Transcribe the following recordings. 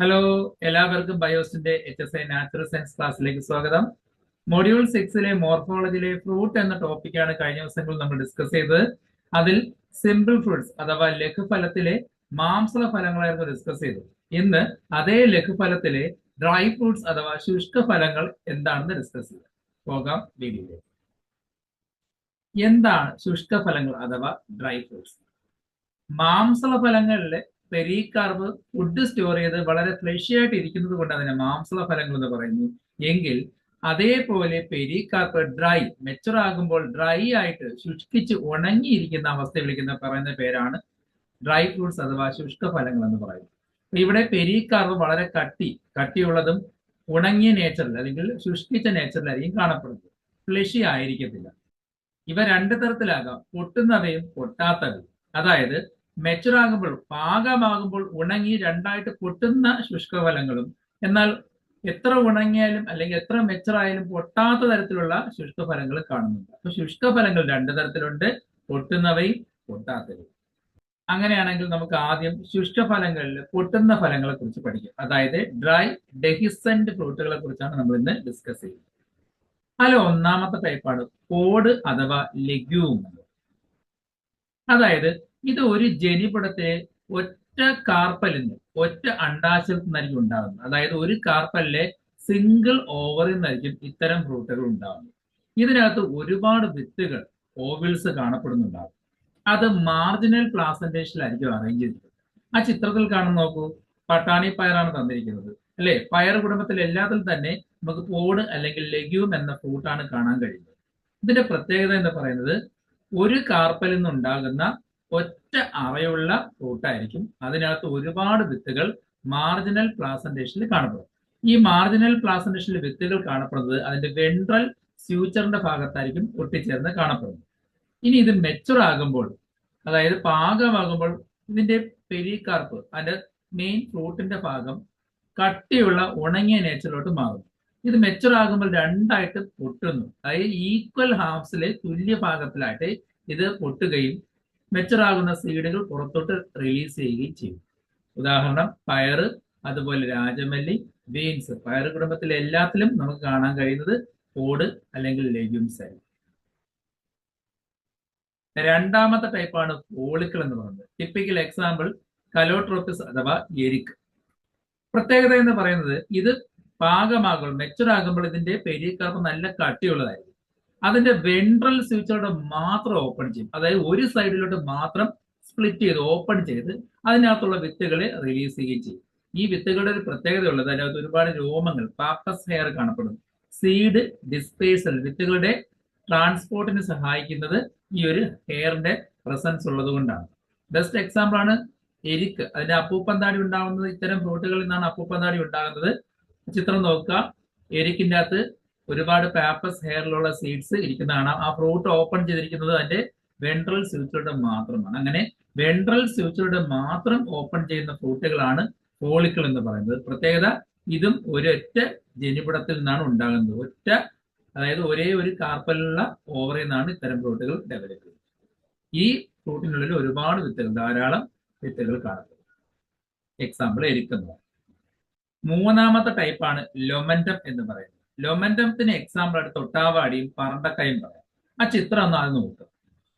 Hello എല്ലാവർക്കും ബയോസിന്റെ H S I natural science ക്ലാസ്സിലേക്ക് സ്വാഗതം. മൊഡ്യൂൾ സിക്സിലെ മോർഫോളജിയിലെ ഫ്രൂട്ട് എന്ന ടോപ്പിക്കാണ് കഴിഞ്ഞ ദിവസങ്ങളിൽ നമ്മൾ ഡിസ്കസ് ചെയ്തത്. അതിൽ സിമ്പിൾ ഫ്രൂട്ട്സ് അഥവാ ലഘുഫലത്തിലെ മാംസള ഫലങ്ങളായിരുന്നു ഡിസ്കസ് ചെയ്തത്. ഇന്ന് അതേ ലഘുഫലത്തിലെ ഡ്രൈ ഫ്രൂട്ട്സ് അഥവാ ശുഷ്ക ഫലങ്ങൾ എന്താണെന്ന് ഡിസ്കസ് ചെയ്യാം. പോകാം വീഡിയോയിലേക്ക്. എന്താണ് ശുഷ്ക ഫലങ്ങൾ അഥവാ ഡ്രൈ ഫ്രൂട്ട്സ് മാംസള ഫലങ്ങളിലെ പെരീകാർബ് ഫുഡ് സ്റ്റോർ ചെയ്ത് വളരെ ഫ്രഷ് ആയിട്ട് ഇരിക്കുന്നത് കൊണ്ട് അതിനെ മാംസള ഫലങ്ങൾ എന്ന് പറയുന്നു. എങ്കിൽ അതേപോലെ പെരീകാർബ് ഡ്രൈ മെച്ചുർ ആകുമ്പോൾ ഡ്രൈ ആയിട്ട് ശുഷ്കിച്ച് ഉണങ്ങിയിരിക്കുന്ന അവസ്ഥ വിളിക്കുന്ന പറയുന്ന പേരാണ് ഡ്രൈ ഫ്രൂട്ട്സ് അഥവാ ശുഷ്ക ഫലങ്ങൾ എന്ന് പറയുന്നത്. ഇവിടെ പെരീകാർബ് വളരെ കട്ടി കട്ടിയുള്ളതും ഉണങ്ങിയ നേച്ചറിൽ അല്ലെങ്കിൽ ശുഷ്കിച്ച നേച്ചറിലായിരിക്കും കാണപ്പെടുന്നത്. ഫ്ലഷി ആയിരിക്കത്തില്ല. ഇവ രണ്ട് തരത്തിലാകാം. പൊട്ടുന്നവയും പൊട്ടാത്തവയും. അതായത് മെച്ചുർ ആകുമ്പോൾ പാകമാകുമ്പോൾ ഉണങ്ങി രണ്ടായിട്ട് പൊട്ടുന്ന ശുഷ്കഫലങ്ങളും. എന്നാൽ എത്ര ഉണങ്ങിയാലും അല്ലെങ്കിൽ എത്ര മെച്ചറായാലും പൊട്ടാത്ത തരത്തിലുള്ള ശുഷ്കഫലങ്ങൾ കാണുന്നുണ്ട്. അപ്പൊ ശുഷ്കഫലങ്ങൾ രണ്ട് തരത്തിലുണ്ട്. പൊട്ടുന്നവയും പൊട്ടാത്തവയും. അങ്ങനെയാണെങ്കിൽ നമുക്ക് ആദ്യം ശുഷ്കഫലങ്ങളിൽ പൊട്ടുന്ന ഫലങ്ങളെ കുറിച്ച് പഠിക്കാം. അതായത് ഡ്രൈ ഡെഹിസന്റ് ഫ്രൂട്ടുകളെ കുറിച്ചാണ് നമ്മൾ ഇന്ന് ഡിസ്കസ് ചെയ്യുന്നത്. അതിൽ ഒന്നാമത്തെ ടൈപ്പാണ് കോഡ് അഥവാ ലെഗ്യൂം അതായത് ഇത് ഒരു ജനിപടത്തെ ഒറ്റ കാർപ്പലിൽ നിന്ന് ഒറ്റ അണ്ടാശയത്തിൽ നിന്നായിരിക്കും ഉണ്ടാകുന്നത്. അതായത് ഒരു കാർപ്പലിലെ സിംഗിൾ ഓവറിൽ നിന്നായിരിക്കും ഇത്തരം ഫ്രൂട്ടുകൾ ഉണ്ടാകുന്നത്. ഇതിനകത്ത് ഒരുപാട് വിത്തുകൾ ഓവിൽസ് കാണപ്പെടുന്നുണ്ടാകും. അത് മാർജിനൽ പ്ലാസന്റേഷനിലായിരിക്കും അറേഞ്ച് ചെയ്തിട്ടുണ്ട് ആ ചിത്രത്തിൽ കാണുന്ന നോക്കൂ പട്ടാണി പയറാണ് തന്നിരിക്കുന്നത്. അല്ലെ? പയർ കുടുംബത്തിൽ എല്ലാത്തിലും തന്നെ നമുക്ക് പോഡ് അല്ലെങ്കിൽ ലെഗ്യൂം എന്ന ഫ്രൂട്ടാണ് കാണാൻ കഴിയുന്നത്. ഇതിന്റെ പ്രത്യേകത എന്ന് പറയുന്നത് ഒരു കാർപ്പലിൽ നിന്നുണ്ടാകുന്ന ഒറ്റ അറയുള്ള റൂട്ടായിരിക്കും. അതിനകത്ത് ഒരുപാട് വിത്തുകൾ മാർജിനൽ പ്ലാസന്റേഷനിൽ കാണപ്പെടും. ഈ മാർജിനൽ പ്ലാസന്റേഷനിൽ വിത്തുകൾ കാണപ്പെടുന്നത് അതിന്റെ വെൻട്രൽ ഫ്യൂച്ചറിന്റെ ഭാഗത്തായിരിക്കും ഒട്ടിച്ചേർന്ന് കാണപ്പെടുന്നത്. ഇനി ഇത് മെച്ചുർ ആകുമ്പോൾ അതായത് പാകമാകുമ്പോൾ ഇതിന്റെ പെരിക്കാർപ്പ് അതിന്റെ മെയിൻ ഫ്രൂട്ടിന്റെ ഭാഗം കട്ടിയുള്ള ഉണങ്ങിയ നേച്ചറിലോട്ട് മാറും. ഇത് മെച്ചുർ ആകുമ്പോൾ രണ്ടായിട്ട് പൊട്ടുന്നു. അതായത് ഈക്വൽ ഹാഫ്സിലെ തുല്യ ഭാഗത്തിലായിട്ട് ഇത് പൊട്ടുകയും മെച്ചുർ ആകുന്ന സീഡുകൾ പുറത്തോട്ട് റിലീസ് ചെയ്യുകയും ചെയ്യും. ഉദാഹരണം പയറ് അതുപോലെ രാജമല്ലി ബീൻസ് പയർ കുടുംബത്തിലെ എല്ലാത്തിലും നമുക്ക് കാണാൻ കഴിയുന്നത് കോഡ് അല്ലെങ്കിൽ ലെഗ്യൂംസ് ആയിരിക്കും. രണ്ടാമത്തെ ടൈപ്പാണ് ഫോളിക്കിൾ എന്ന് പറയുന്നത്. ടിപ്പിക്കൽ എക്സാമ്പിൾ കലോട്രോപ്പിസ് അഥവാ എരിക്ക് പ്രത്യേകത എന്ന് പറയുന്നത് ഇത് പാകമാകുമ്പോൾ മെച്ചുറാകുമ്പോൾ ഇതിന്റെ പെരികാർപ്പ് നല്ല കട്ടിയുള്ളതായിരിക്കും. അതിന്റെ വെൻട്രൽ സ്വിച്ചിലോട്ട് മാത്രം ഓപ്പൺ ചെയ്യും. അതായത് ഒരു സൈഡിലോട്ട് മാത്രം സ്പ്ലിറ്റ് ചെയ്ത് ഓപ്പൺ ചെയ്ത് അതിനകത്തുള്ള വിത്തുകളെ റിലീസ് ചെയ്യുകയും ചെയ്യും. ഈ വിത്തുകളുടെ ഒരു പ്രത്യേകത ഉള്ളത് അതിനകത്ത് ഒരുപാട് രോമങ്ങൾ പാപ്പസ് ഹെയർ കാണപ്പെടും സീഡ് ഡിസ്പേസൽ വിത്തുകളുടെ ട്രാൻസ്പോർട്ടിന് സഹായിക്കുന്നത് ഈ ഒരു ഹെയറിന്റെ പ്രസൻസ് ഉള്ളത് കൊണ്ടാണ്. ബെസ്റ്റ് എക്സാമ്പിൾ ആണ് എരിക്ക്. അതിന്റെ അപ്പൂപ്പന്താടി ഉണ്ടാകുന്നത് ഇത്തരം ഫ്രൂട്ടുകളിൽ നിന്നാണ് അപ്പൂപ്പന്താടി ഉണ്ടാകുന്നത്. ചിത്രം നോക്കുക. എരിക്കിന്റെ അകത്ത് ഒരുപാട് പാപ്പസ് ഹെയറിലുള്ള സീഡ്സ് ഇരിക്കുന്നതാണ്. ആ ഫ്രൂട്ട് ഓപ്പൺ ചെയ്തിരിക്കുന്നത് അതിന്റെ വെൻട്രൽ സ്യൂച്ചറുടെ മാത്രമാണ്. അങ്ങനെ വെൻട്രൽ സ്യൂച്ചറുടെ മാത്രം ഓപ്പൺ ചെയ്യുന്ന ഫ്രൂട്ടുകളാണ് ഫോളിക്കിൾ എന്ന് പറയുന്നത്. പ്രത്യേകത ഇതും ഒരൊറ്റ ജനിപടത്തിൽ നിന്നാണ് ഉണ്ടാകുന്നത്. ഒറ്റ അതായത് ഒരേ ഒരു കാർപ്പലുള്ള ഓവറിൽ നിന്നാണ് ഇത്തരം ഫ്രൂട്ടുകൾ ഡെവലപ്പ് ചെയ്യുന്നത്. ഈ ഫ്രൂട്ടിനുള്ളിൽ ഒരുപാട് വിത്തുകൾ ധാരാളം വിത്തുകൾ കാണപ്പെടും എക്സാമ്പിൾ എരിക്കുന്നത് മൂന്നാമത്തെ ടൈപ്പാണ് ലൊമൻഡം എന്ന് പറയുന്നത്. ലൊമൻഡത്തിന് എക്സാമ്പിൾ ആയിട്ട് തൊട്ടാവാടിയും പറണ്ടക്കായും പറയാം. ആ ചിത്രം ഒന്ന് അത് നോക്കുക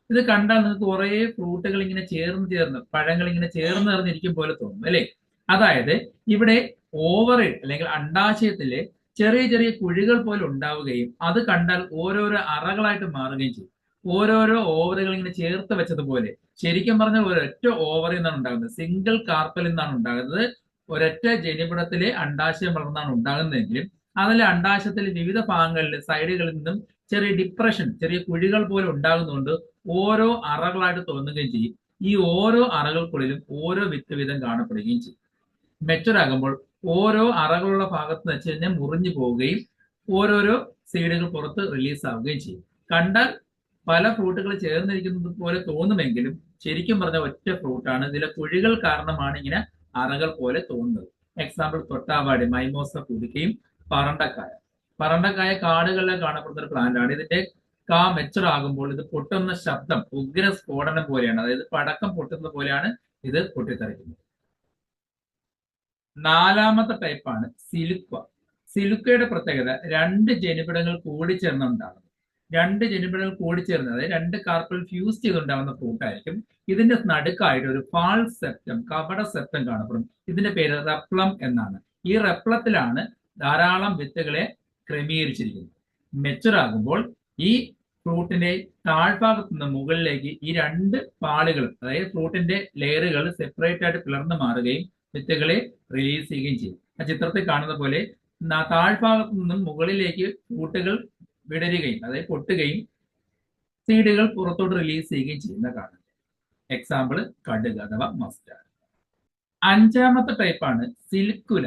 ഇത് കണ്ടാൽ നിങ്ങൾക്ക് കുറേ ഫ്രൂട്ടുകൾ ഇങ്ങനെ ചേർന്ന് ചേർന്ന് പഴങ്ങൾ ഇങ്ങനെ ചേർന്ന് ചേർന്നിരിക്കും പോലെ തോന്നും അല്ലേ? അതായത് ഇവിടെ ഓവറിൽ അല്ലെങ്കിൽ അണ്ടാശയത്തിലെ ചെറിയ ചെറിയ കുഴികൾ പോലെ ഉണ്ടാവുകയും അത് കണ്ടാൽ ഓരോരോ അറകളായിട്ട് മാറുകയും ചെയ്യും. ഓരോരോ ഓവറുകൾ ഇങ്ങനെ ചേർത്ത് വെച്ചതുപോലെ ശരിക്കും പറഞ്ഞാൽ ഒരൊറ്റ ഓവറിൽ നിന്നാണ് ഉണ്ടാകുന്നത്. സിംഗിൾ കാർപ്പലിൽ നിന്നാണ് ഉണ്ടാകുന്നത്. ഒരൊറ്റ ജനിപുടത്തിലെ അണ്ടാശയം വളർന്നാണ് ഉണ്ടാകുന്നതെങ്കിലും അതിലെ അണ്ടാശത്തിലെ വിവിധ ഭാഗങ്ങളിൽ സൈഡുകളിൽ നിന്നും ചെറിയ ഡിപ്രഷൻ ചെറിയ കുഴികൾ പോലെ ഉണ്ടാകുന്നതുകൊണ്ട് ഓരോ അറകളായിട്ട് തോന്നുകയും ചെയ്യും. ഈ ഓരോ അറകൾക്കുള്ളിലും ഓരോ വിത്ത് വീതം കാണപ്പെടുകയും ചെയ്യും. മെച്ചുർ ആകുമ്പോൾ ഓരോ അറകളുള്ള ഭാഗത്ത് വെച്ച് കഴിഞ്ഞാൽ മുറിഞ്ഞു പോവുകയും ഓരോരോ സീഡുകൾ പുറത്ത് റിലീസ് ആവുകയും ചെയ്യും. കണ്ടാൽ പല ഫ്രൂട്ടുകൾ ചേർന്നിരിക്കുന്നത് പോലെ തോന്നുമെങ്കിലും ശരിക്കും പറഞ്ഞ ഒറ്റ ഫ്രൂട്ടാണ് ഇതിലെ കുഴികൾ കാരണമാണ് ഇങ്ങനെ അറകൾ പോലെ തോന്നുന്നത്. എക്സാമ്പിൾ തൊട്ടാവാടി മൈമോസ കുടിക്കയും പറണ്ടക്കായ. പറണ്ടക്കായ കാടുകളിലെ കാണപ്പെടുന്ന ഒരു പ്ലാന്റ് ആണ്. ഇതിന്റെ കാ മെച്ചർ ആകുമ്പോൾ ഇത് പൊട്ടുന്ന ശബ്ദം ഉഗ്ര സ്ഫോടനം പോലെയാണ്. അതായത് പടക്കം പൊട്ടുന്നത് പോലെയാണ് ഇത് പൊട്ടിത്തെറിക്കുന്നത്. നാലാമത്തെ ടൈപ്പാണ് സിലുക്വ. സിലുക്കയുടെ പ്രത്യേകത രണ്ട് ജനിപിടങ്ങൾ ഉണ്ടാകുന്നത് രണ്ട് ജനിപിടങ്ങൾ കൂടിച്ചേർന്ന് അതായത് രണ്ട് കാർപ്പൽ ഫ്യൂസ് ചെയ്തുണ്ടാകുന്ന ഫ്രൂട്ട് ഇതിന്റെ നടുക്കായിട്ട് ഒരു ഫാൾ സെപ്റ്റം കപട സെപ്റ്റം കാണപ്പെടും ഇതിന്റെ പേര് റെപ്ലം എന്നാണ്. ഈ റെപ്ലത്തിലാണ് ധാരാളം വിത്തുകളെ ക്രമീകരിച്ചിരിക്കുന്നു. ആകുമ്പോൾ ഈ ഫ്രൂട്ടിന്റെ താഴ്ഭാഗത്ത് നിന്ന് മുകളിലേക്ക് ഈ രണ്ട് പാളുകൾ അതായത് ഫ്രൂട്ടിന്റെ ലെയറുകൾ സെപ്പറേറ്റ് ആയിട്ട് പിളർന്നു മാറുകയും വിത്തുകളെ റിലീസ് ചെയ്യുകയും ചെയ്യും. ആ ചിത്രത്തിൽ കാണുന്ന പോലെ താഴ്ഭാഗത്ത് നിന്നും മുകളിലേക്ക് ഫ്രൂട്ടുകൾ വിടരുകയും അതായത് പൊട്ടുകയും സീഡുകൾ പുറത്തോട്ട് റിലീസ് ചെയ്യുകയും ചെയ്യുന്ന കാണാം. എക്സാമ്പിൾ കടുക് അഥവാ മസ്റ്റാർഡ് അഞ്ചാമത്തെ ടൈപ്പാണ് സിലിക്കുല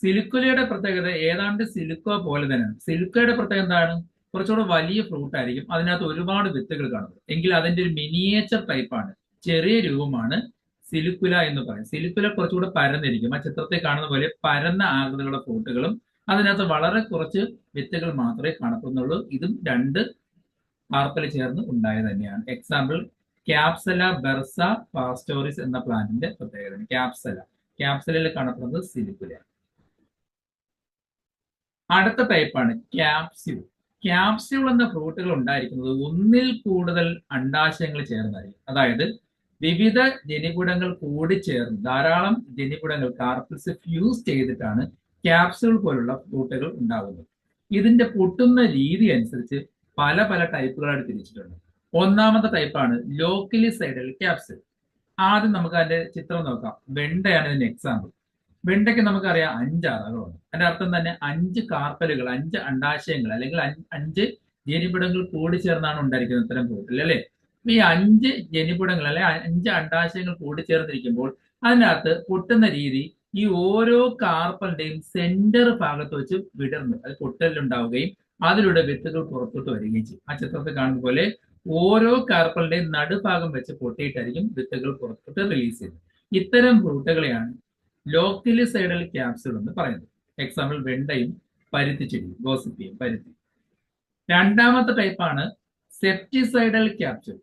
സിലിക്കുലയുടെ പ്രത്യേകത ഏതാണ്ട് സിലിക്കോ പോലെ തന്നെയാണ്. സിലിക്കയുടെ പ്രത്യേകത എന്താണ്? കുറച്ചുകൂടെ വലിയ ഫ്രൂട്ട് ആയിരിക്കും. അതിനകത്ത് ഒരുപാട് വിത്തുകൾ കാണുന്നത് എങ്കിൽ അതിന്റെ ഒരു മിനിയേച്ചർ ടൈപ്പാണ് ചെറിയ രൂപമാണ് സിലിക്കുല എന്ന് പറയും സിലിക്കുല കുറച്ചുകൂടെ പരന്നിരിക്കും. ആ ചിത്രത്തിൽ കാണുന്ന പോലെ പരന്ന ആകൃതികളുടെ ഫ്രൂട്ടുകളും അതിനകത്ത് വളരെ കുറച്ച് വിത്തുകൾ മാത്രമേ കാണപ്പെടുന്നുള്ളൂ. ഇതും രണ്ട് പാർപ്പൽ ചേർന്ന് ഉണ്ടായത് തന്നെയാണ്. എക്സാമ്പിൾ ക്യാപ്സല ബെർസ പാസ്റ്റോറിസ് എന്ന പ്ലാന്റിന്റെ പ്രത്യേകത ക്യാപ്സല ക്യാപ്സലയിൽ കാണപ്പെടുന്നത് സിലിക്കുല അടുത്ത ടൈപ്പാണ് ക്യാപ്സ്യൂൾ ക്യാപ്സ്യൂൾ എന്ന ഫ്രൂട്ടുകൾ ഉണ്ടായിരിക്കുന്നത് ഒന്നിൽ കൂടുതൽ അണ്ടാശയങ്ങൾ ചേർന്നായിരിക്കും അതായത് വിവിധ ജനികുടങ്ങൾ കൂടിച്ചേർന്ന് ധാരാളം ജനികുടങ്ങൾ കാർപ്പിൾസ് ഫ്യൂസ് ചെയ്തിട്ടാണ് ക്യാപ്സ്യൂൾ പോലുള്ള ഫ്രൂട്ടുകൾ ഉണ്ടാകുന്നത് ഇതിന്റെ പൊട്ടുന്ന രീതി അനുസരിച്ച് പല പല ടൈപ്പുകളായിട്ട് തിരിച്ചിട്ടുണ്ട് ഒന്നാമത്തെ ടൈപ്പാണ് ലോക്കലി സൈഡൽ ക്യാപ്സ്യൂൾ ആദ്യം നമുക്ക് അതിന്റെ ചിത്രം നോക്കാം. വെണ്ടയാണ് ഇതിന്റെ എക്സാമ്പിൾ വെണ്ടയ്ക്ക് നമുക്കറിയാം അഞ്ച് അറകളുണ്ട്. അതിന്റെ അർത്ഥം തന്നെ അഞ്ച് കാർപ്പലുകൾ അഞ്ച് അണ്ടാശയങ്ങൾ അല്ലെങ്കിൽ അഞ്ച് ജനിപിടങ്ങൾ കൂടി ചേർന്നാണ് ഉണ്ടായിരിക്കുന്നത് ഇത്തരം ഫ്രൂട്ടിൽ അല്ലെ? ഈ അഞ്ച് ജനിപിടങ്ങൾ അല്ലെ അഞ്ച് അണ്ടാശയങ്ങൾ കൂടി ചേർന്നിരിക്കുമ്പോൾ അതിനകത്ത് പൊട്ടുന്ന രീതി ഈ ഓരോ കാർപ്പലിന്റെയും സെന്റർ ഭാഗത്ത് വെച്ച് വിടർന്ന് അത് പൊട്ടലുണ്ടാവുകയും അതിലൂടെ വിത്തുകൾ പുറത്തോട്ട് വരികയും ചെയ്യും. ആ ചിത്രത്തിൽ കാണുന്ന പോലെ ഓരോ കാർപ്പലിന്റെയും നടുഭാഗം വെച്ച് പൊട്ടിയിട്ടായിരിക്കും വിത്തുകൾ പുറത്തോട്ട് റിലീസ് ചെയ്യുന്നത്. ഇത്തരം ഫ്രൂട്ടുകളെയാണ് ലോക്കലി സൈഡൽ ക്യാപ്സ്യൂൾ എന്ന് പറയുന്നത്. എക്സാമ്പിൾ വെണ്ടയും പരുത്തിച്ചെടിയും ഗോസിപ്പിയും പരുത്തി രണ്ടാമത്തെ ടൈപ്പാണ് സെപ്റ്റിസൈഡൽ ക്യാപ്സ്യൂൾ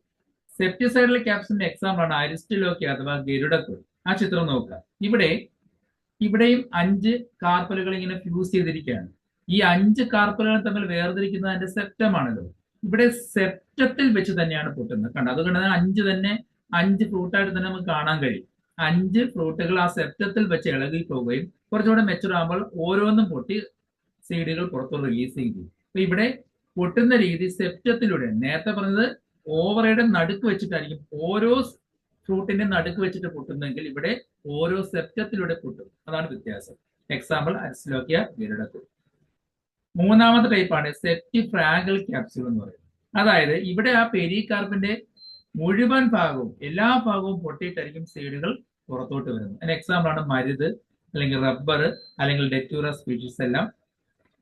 സെപ്റ്റിസൈഡൽ ക്യാപ്സിന്റെ എക്സാമ്പിൾ ആണ് അരിസ്റ്റിലോക്കി അഥവാ ഗരുഡക്കോഴി ആ ചിത്രം നോക്കുക. ഇവിടെ ഇവിടെയും അഞ്ച് കാർപ്പലുകൾ ഇങ്ങനെ ഫ്യൂസ് ചെയ്തിരിക്കുകയാണ്. ഈ അഞ്ച് കാർപ്പലുകൾ തമ്മിൽ വേർതിരിക്കുന്നത് അതിന്റെ സെപ്റ്റമാണല്ലോ ഇവിടെ സെപ്റ്റത്തിൽ വെച്ച് തന്നെയാണ് പൊട്ടുന്നത്. കണ്ടത് അതുകൊണ്ട് തന്നെ അഞ്ച് തന്നെ അഞ്ച് ഫ്രൂട്ടായിട്ട് തന്നെ നമുക്ക് കാണാൻ കഴിയും. അഞ്ച് ഫ്രൂട്ടുകൾ ആ സെപ്റ്റത്തിൽ വെച്ച് ഇളകി പോവുകയും കുറച്ചുകൂടെ മെച്ചൂർ ആകുമ്പോൾ ഓരോന്നും പൊട്ടി സീഡുകൾ പുറത്തു റിലീസ് ചെയ്യും. അപ്പൊ ഇവിടെ പൊട്ടുന്ന രീതി സെപ്റ്റത്തിലൂടെ നേരത്തെ പറഞ്ഞത് ഓവറയുടെ നടുക്ക് വെച്ചിട്ടായിരിക്കും ഓരോ ഫ്രൂട്ടിന്റെ നടുക്ക് വെച്ചിട്ട് പൊട്ടുന്നെങ്കിൽ ഇവിടെ ഓരോ സെപ്റ്റത്തിലൂടെ പൊട്ടും. അതാണ് വ്യത്യാസം. എക്സാമ്പിൾ അരിസ്ലോക്കിയ ഗരുഡക്കു മൂന്നാമത്തെ ടൈപ്പാണ് സെപ്റ്റി ഫ്രാഗൽ ക്യാപ്സ്യൂൾ എന്ന് പറയുന്നത്. അതായത് ഇവിടെ ആ പെരികാർപ്പിന്റെ മുഴുവൻ ഭാഗവും എല്ലാ ഭാഗവും പൊട്ടിയിട്ടായിരിക്കും സീഡുകൾ പുറത്തോട്ട് വരുന്നു അതിന് എക്സാമ്പിൾ ആണ് മരുത് അല്ലെങ്കിൽ റബ്ബർ അല്ലെങ്കിൽ ഡെറ്റൂറ സ്പീഷീസ് എല്ലാം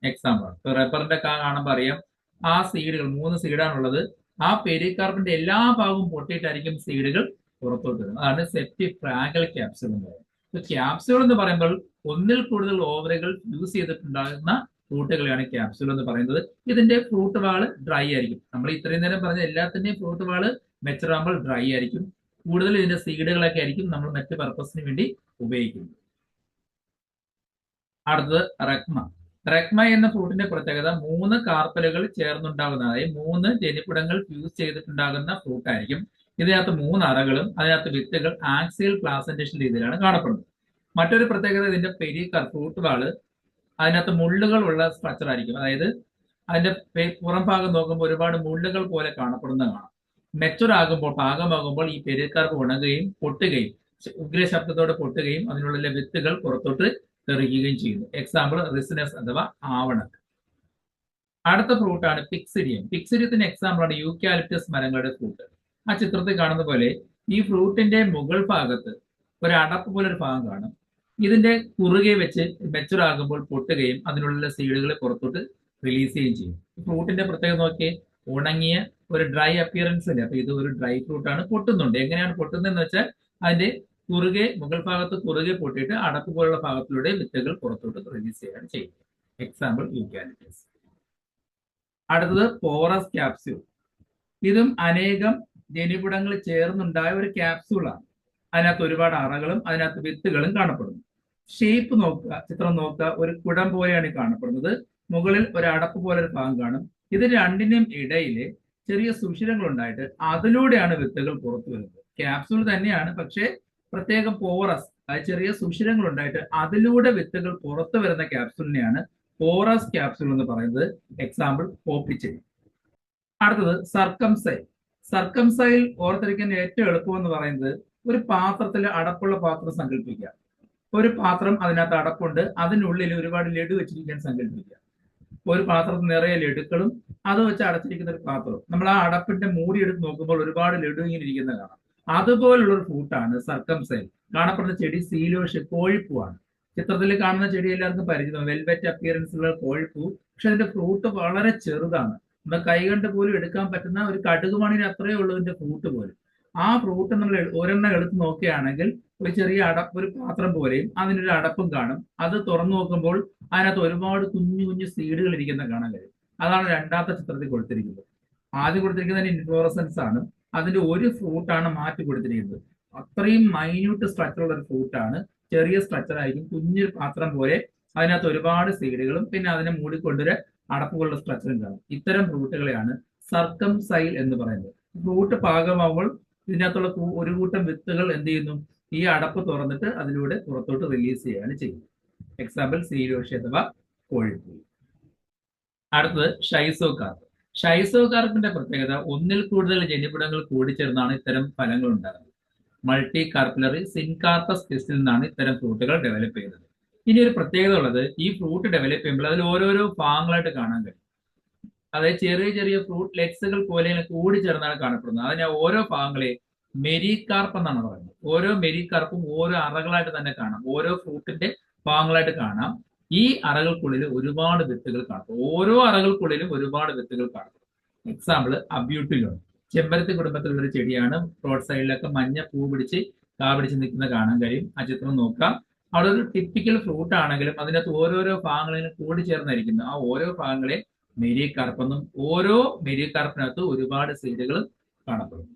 എക്സാമ്പിൾ ആണ്. ഇപ്പൊ റബ്ബറിന്റെ കാ കാണുമ്പോൾ അറിയാം ആ സീഡുകൾ മൂന്ന് സീഡാണുള്ളത് ആ പെരികാർപ്പിന്റെ എല്ലാ ഭാഗവും പൊട്ടിയിട്ടായിരിക്കും സീഡുകൾ പുറത്തോട്ട് വരുന്നത്. അതാണ് സെപ്റ്റി ഫ്രാഗൽ ക്യാപ്സ്യൂൾ എന്ന് പറയുന്നത്. ക്യാപ്സ്യൂൾ എന്ന് പറയുമ്പോൾ ഒന്നിൽ കൂടുതൽ ഓവറുകൾ യൂസ് ചെയ്തിട്ടുണ്ടാകുന്ന ഫ്രൂട്ടുകളെയാണ് ക്യാപ്സ്യൂൾ എന്ന് പറയുന്നത്. ഇതിന്റെ ഫ്രൂട്ട് വാൾ ഡ്രൈ ആയിരിക്കും. നമ്മൾ ഇത്രയും നേരം പറഞ്ഞ എല്ലാത്തിന്റെയും ഫ്രൂട്ട് വാൾ മെച്ചറാകുമ്പോൾ ഡ്രൈ ആയിരിക്കും. കൂടുതൽ ഇതിന്റെ സീഡുകളൊക്കെ ആയിരിക്കും നമ്മൾ മറ്റ് പർപ്പസിന് വേണ്ടി ഉപയോഗിക്കുന്നത്. അടുത്തത് റക്മ റക്മ എന്ന ഫ്രൂട്ടിന്റെ പ്രത്യേകത മൂന്ന് കാർപ്പലുകൾ ചേർന്നുണ്ടാകുന്ന അതായത് മൂന്ന് ജനിപ്പിടങ്ങൾ ഫ്യൂസ് ചെയ്തിട്ടുണ്ടാകുന്ന ഫ്രൂട്ട് ആയിരിക്കും. ഇതിനകത്ത് മൂന്ന് അറകളും അതിനകത്ത് വിത്തുകൾ ആക്സിയൽ പ്ലാസന്റേഷൻ രീതിയിലാണ് കാണപ്പെടുന്നത്. മറ്റൊരു പ്രത്യേകത ഇതിന്റെ പെരിക്കർ ഫ്രൂട്ട് വാൾ അതിനകത്ത് മുള്ളുകൾ ഉള്ള സ്ട്രക്ചർ ആയിരിക്കും. അതായത് അതിന്റെ പുറം ഭാഗം നോക്കുമ്പോൾ ഒരുപാട് മുള്ളുകൾ പോലെ കാണപ്പെടുന്ന കാണാം മെച്ചുർ ആകുമ്പോൾ പാകമാകുമ്പോൾ ഈ പെരുക്കാർക്ക് ഉണങ്ങുകയും പൊട്ടുകയും ഉഗ്ര ശബ്ദത്തോടെ പൊട്ടുകയും അതിനുള്ള വിത്തുകൾ പുറത്തോട്ട് തെറിക്കുകയും ചെയ്യുന്നു. എക്സാമ്പിൾ റിസിനസ് അഥവാ ആവണ. അടുത്ത ഫ്രൂട്ടാണ് പിക്സിഡിയം പിക്സിഡിയത്തിന്റെ എക്സാമ്പിൾ ആണ് യൂക്കാലിപ്റ്റസ് മരങ്ങളുടെ ഫ്രൂട്ട് ആ ചിത്രത്തിൽ കാണുന്ന പോലെ ഈ ഫ്രൂട്ടിന്റെ മുകൾ ഭാഗത്ത് ഒരു അടപ്പ് പോലെ ഒരു ഭാഗം കാണും. ഇതിന്റെ കുറുകെ വെച്ച് മെച്ചുർ ആകുമ്പോൾ പൊട്ടുകയും അതിനുള്ള സീഡുകളെ പുറത്തോട്ട് റിലീസ് ചെയ്യുകയും ചെയ്യും. ഫ്രൂട്ടിന്റെ പ്രത്യേകത നോക്കിയേ. ഉണങ്ങിയ ഒരു ഡ്രൈ അപ്പിയറൻസ് അല്ലേ അപ്പൊ ഇത് ഒരു ഡ്രൈ ഫ്രൂട്ട് ആണ് പൊട്ടുന്നുണ്ട്. എങ്ങനെയാണ് പൊട്ടുന്നതെന്ന് വെച്ചാൽ അതിന്റെ കുറുകെ മുകൾ ഭാഗത്ത് കുറുകെ പൊട്ടിയിട്ട് അടപ്പ് പോലുള്ള ഭാഗത്തിലൂടെ വിത്തുകൾ പുറത്തോട്ട് റിലീസ് ചെയ്യാണ് ചെയ്യുന്നത്. എക്സാമ്പിൾ യൂക്കാലിറ്റസ് അടുത്തത് പോറസ് ക്യാപ്സ്യൂൾ ഇതും അനേകം ജനിപുടങ്ങൾ ചേർന്നുണ്ടായ ഒരു ക്യാപ്സ്യൂളാണ് അതിനകത്ത് ഒരുപാട് അറകളും അതിനകത്ത് വിത്തുകളും കാണപ്പെടുന്നു. ഷേപ്പ് നോക്കുക ചിത്രം നോക്കുക. ഒരു കുടം പോലെയാണ് കാണപ്പെടുന്നത്. മുകളിൽ ഒരു അടപ്പ് പോലെ ഒരു ഭാഗം കാണും. ഇത് രണ്ടിനും ഇടയിൽ ചെറിയ സുഷിരങ്ങൾ ഉണ്ടായിട്ട് അതിലൂടെയാണ് വിത്തുകൾ പുറത്തു വരുന്നത്. ക്യാപ്സൂൾ തന്നെയാണ് പക്ഷേ പ്രത്യേകം പോറസ് അത് ചെറിയ സുഷിരങ്ങൾ ഉണ്ടായിട്ട് അതിലൂടെ വിത്തുകൾ പുറത്തു വരുന്ന ക്യാപ്സൂളിനെയാണ് പോറസ് ക്യാപ്സൂൾ എന്ന് പറയുന്നത്. എക്സാമ്പിൾ പോപ്പിച്ചെ അടുത്തത് സർക്കംസൈൽ സർക്കംസൈൽ ഓർത്തിരിക്കാൻ ഏറ്റവും എളുപ്പം എന്ന് പറയുന്നത് ഒരു പാത്രത്തിൽ അടപ്പുള്ള പാത്രം സങ്കല്പിക്കുക ഒരു പാത്രം അതിനകത്ത് അടപ്പുണ്ട് അതിനുള്ളിൽ ഒരുപാട് ലഡു വെച്ചിരിക്കാൻ സങ്കല്പിക്കുക ഒരു പാത്രത്തിൽ നിറയെ ലഡുക്കളും അത് വെച്ച് അടച്ചിരിക്കുന്ന ഒരു പാത്രവും. നമ്മൾ ആ അടപ്പിന്റെ മൂടി എടുത്ത് നോക്കുമ്പോൾ ഒരുപാട് ലഡു ഇങ്ങനെ ഇരിക്കുന്നത് കാണാം. അതുപോലുള്ള ഒരു ഫ്രൂട്ടാണ് സർക്കംസൈൽ. കാണപ്പെടുന്ന ചെടി സീലോഷ് കോഴിപ്പൂവാണ്. ചിത്രത്തിൽ കാണുന്ന ചെടി എല്ലാവർക്കും പരിചിതം വെൽവെറ്റ് അപ്പിയറൻസ് ഉള്ള കോഴിപ്പൂ. പക്ഷെ അതിന്റെ ഫ്രൂട്ട് വളരെ ചെറുതാണ്. നമ്മൾ കൈകണ്ട് പോലും എടുക്കാൻ പറ്റുന്ന ഒരു കടുകുമണിന് അത്രയേ ഉള്ളൂ ഇതിന്റെ ഫ്രൂട്ട് പോലും. ആ ഫ്രൂട്ട് നമ്മൾ ഒരെണ്ണം എടുത്ത് നോക്കുകയാണെങ്കിൽ ഒരു ചെറിയ അടപ്പ് ഒരു പാത്രം പോലെയും അതിനൊരു അടപ്പും കാണും. അത് തുറന്നു നോക്കുമ്പോൾ അതിനകത്ത് ഒരുപാട് കുഞ്ഞു കുഞ്ഞു സീഡുകൾ ഇരിക്കുന്ന കാണാൻ കഴിയും. അതാണ് രണ്ടാമത്തെ ചിത്രത്തിൽ കൊടുത്തിരിക്കുന്നത്. ആദ്യം കൊടുത്തിരിക്കുന്നത് ഇൻഫ്ലോറസൻസ് ആണ്. അതിന്റെ ഒരു ഫ്രൂട്ടാണ് മാറ്റി കൊടുത്തിരിക്കുന്നത്. അത്രയും മൈന്യൂട്ട് സ്ട്രക്ചർ ഉള്ള ഒരു ഫ്രൂട്ടാണ് ചെറിയ സ്ട്രക്ചർ ആയിരിക്കും. കുഞ്ഞു പാത്രം പോലെ അതിനകത്ത് ഒരുപാട് സീഡുകളും പിന്നെ അതിനെ മൂടിക്കൊണ്ടൊരു അടപ്പുകളുടെ സ്ട്രക്ചറും കാണും. ഇത്തരം ഫ്രൂട്ടുകളെയാണ് സർക്കം സൈൽ എന്ന് പറയുന്നത്. ഫ്രൂട്ട് പാകമാകുമ്പോൾ ഇതിനകത്തുള്ള ഒരു കൂട്ടം വിത്തുകൾ എന്ത് ചെയ്യുന്നു? ഈ അടപ്പ് തുറന്നിട്ട് അതിലൂടെ പുറത്തോട്ട് റിലീസ് ചെയ്യുകയാണ് ചെയ്യുന്നത്. എക്സാമ്പിൾ സീരോഷി അഥവാ കോഴിപ്പൂ അടുത്തത് ഷൈസോകാർപ്പ് ഷൈസോകാർപ്പിന്റെ പ്രത്യേകത ഒന്നിൽ കൂടുതൽ ജനിപിടങ്ങൾ കൂടിച്ചേർന്നാണ് ഇത്തരം ഫലങ്ങൾ ഉണ്ടാകുന്നത്. മൾട്ടി കാർപ്പിലറി സിൻകാർപ്പസ് ടെസ്റ്റിൽ നിന്നാണ് ഇത്തരം ഫ്രൂട്ടുകൾ ഡെവലപ്പ് ചെയ്യുന്നത്. ഇനി ഒരു പ്രത്യേകത ഉള്ളത് ഈ ഫ്രൂട്ട് ഡെവലപ്പ് ചെയ്യുമ്പോൾ അതിൽ ഓരോരോ ഭാഗങ്ങളായിട്ട് കാണാൻ കഴിയും. അതായത് ചെറിയ ചെറിയ ഫ്രൂട്ട് ലെറ്റ്സുകൾ പോലെ കൂടിച്ചേർന്നാണ് കാണപ്പെടുന്നത്. അതിനെ ഓരോ ഭാഗങ്ങളെ മെരികാർപ്പ് എന്നാണ് പറയുന്നത്. ഓരോ മെരികാർപ്പും ഓരോ അറകളായിട്ട് തന്നെ കാണാം. ഓരോ ഫ്രൂട്ടിന്റെ ഭാഗങ്ങളായിട്ട് കാണാം. ഈ അറകൾക്കുള്ളിൽ ഒരുപാട് വിത്തുകൾ കാണും ഓരോ അറകൾക്കുള്ളിലും ഒരുപാട് വിത്തുകൾ കാണും എക്സാമ്പിൾ അബ്യൂട്ടിലോ ചെമ്പരത്തി കുടുംബത്തിലുള്ള ഒരു ചെടിയാണ്. റോഡ് സൈഡിലൊക്കെ മഞ്ഞ പൂ പിടിച്ച് കാ പിടിച്ച് നിൽക്കുന്ന കാണാൻ കഴിയും. ആ ചിത്രം നോക്കാം. അവിടെ ഒരു ടിപ്പിക്കൽ ഫ്രൂട്ട് ആണെങ്കിലും അതിനകത്ത് ഓരോരോ ഭാഗങ്ങളിലും കൂടി ചേർന്നായിരിക്കുന്നു. ആ ഓരോ ഭാഗങ്ങളെ മെരി കറുപ്പെന്നും ഓരോ മെരി കറുപ്പിനകത്ത് ഒരുപാട് സീഡുകൾ കാണപ്പെടുന്നു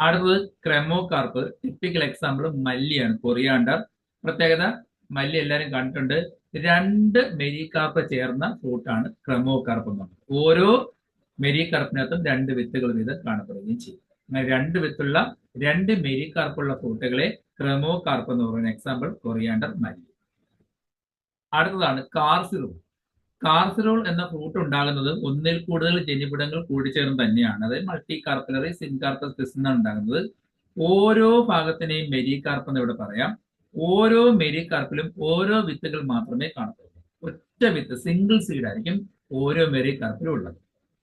അടുത്തത് ക്രെമോ കാർപ്പ് ടിപ്പിക്കൽ എക്സാമ്പിൾ മല്ലിയാണ് കൊറിയാണ്ടർ. പ്രത്യേകത മല്ലി എല്ലാവരും കണ്ടിട്ടുണ്ട്. രണ്ട് മെരി കാർപ്പ് ചേർന്ന ഫ്രൂട്ടാണ് ക്രെമോ കാർപ്പ് പറയുന്നത് ഓരോ മെരി കറുപ്പിനകത്തും രണ്ട് വിത്തുകൾ വീതം കാണപ്പെടുകയും ചെയ്യും. അങ്ങനെ രണ്ട് വിത്തുള്ള രണ്ട് മെരി കാർപ്പുള്ള ഫ്രൂട്ടുകളെ ക്രെമോ കാർപ്പ് എന്ന് പറയുന്ന എക്സാമ്പിൾ കൊറിയാണ്ടർ മല്ലി. അടുത്തതാണ് കാർസിറൂൾ കാർസിറോൾ എന്ന ഫ്രൂട്ട് ഉണ്ടാകുന്നത് ഒന്നിൽ കൂടുതൽ ജനിപിടങ്ങൾ കൂടിച്ചേർന്ന് തന്നെയാണ്. അതായത് മൾട്ടി കാർപ്പലറി സിൻകാർപ്പസ് എന്നാണ് ഉണ്ടാകുന്നത്. ഓരോ ഭാഗത്തിനെയും മെരി കാർപ്പ് എന്ന് ഇവിടെ പറയാം. ഓരോ മെരി കാർപ്പിലും ഓരോ വിത്തുകൾ മാത്രമേ കാണത്തുള്ളൂ. ഒറ്റ വിത്ത് സിംഗിൾ സീഡ് ആയിരിക്കും ഓരോ മെരി കാർപ്പിലും ഉള്ളത്.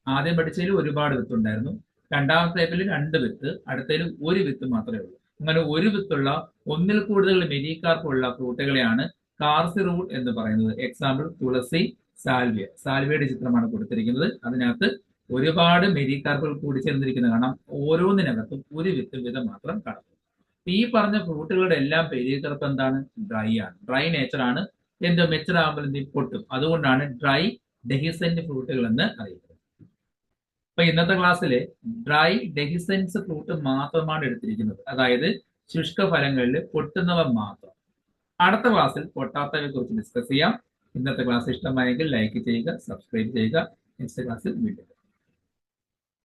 ആദ്യം പഠിച്ചതിൽ ഒരുപാട് വിത്ത് ഉണ്ടായിരുന്നു. രണ്ടാമത്തെ ടൈപ്പിൽ രണ്ട് വിത്ത് അടുത്തതിൽ ഒരു വിത്ത് മാത്രമേ ഉള്ളൂ. അങ്ങനെ ഒരു വിത്തുള്ള ഒന്നിൽ കൂടുതൽ മെരി കാർപ്പുള്ള ഫ്രൂട്ടുകളെയാണ് കാർസിറൂൾ എന്ന് പറയുന്നത്. എക്സാമ്പിൾ തുളസി സാൽവിയ. സാൽവ്യയുടെ ചിത്രമാണ് കൊടുത്തിരിക്കുന്നത്. അതിനകത്ത് ഒരുപാട് മെരിക്കാർക്കൾ കൂടി ചേർന്നിരിക്കുന്നത് കാണാം. ഓരോന്നിനകത്തും ഒരു വിത്ത് വിധം മാത്രം കാണാം. ഈ പറഞ്ഞ ഫ്രൂട്ടുകളുടെ എല്ലാം പെരിയകർപ്പ് എന്താണ്? ഡ്രൈ ആണ്. ഡ്രൈ നേച്ചർ ആണ്. എന്തോ മെച്ചർ ആകുമ്പോൾ എന്ത്? പൊട്ടും. അതുകൊണ്ടാണ് ഡ്രൈ ഡെഹിസെന്റ് ഫ്രൂട്ടുകൾ എന്ന് അറിയുന്നത് അപ്പൊ ഇന്നത്തെ ക്ലാസ്സിൽ ഡ്രൈ ഡെഹിസെൻസ് ഫ്രൂട്ട് മാത്രമാണ് എടുത്തിരിക്കുന്നത്. അതായത് ശുഷ്ക ഫലങ്ങളിൽ പൊട്ടുന്നവ മാത്രം. അടുത്ത ക്ലാസ്സിൽ പൊട്ടാത്തവയെ കുറിച്ച് ഡിസ്കസ് ചെയ്യാം. ഇന്നത്തെ ക്ലാസ് ഇഷ്ടമായെങ്കിൽ ലൈക്ക് ചെയ്യുക സബ്സ്ക്രൈബ് ചെയ്യുക നെക്സ്റ്റ് ക്ലാസ്സിൽ വീണ്ടും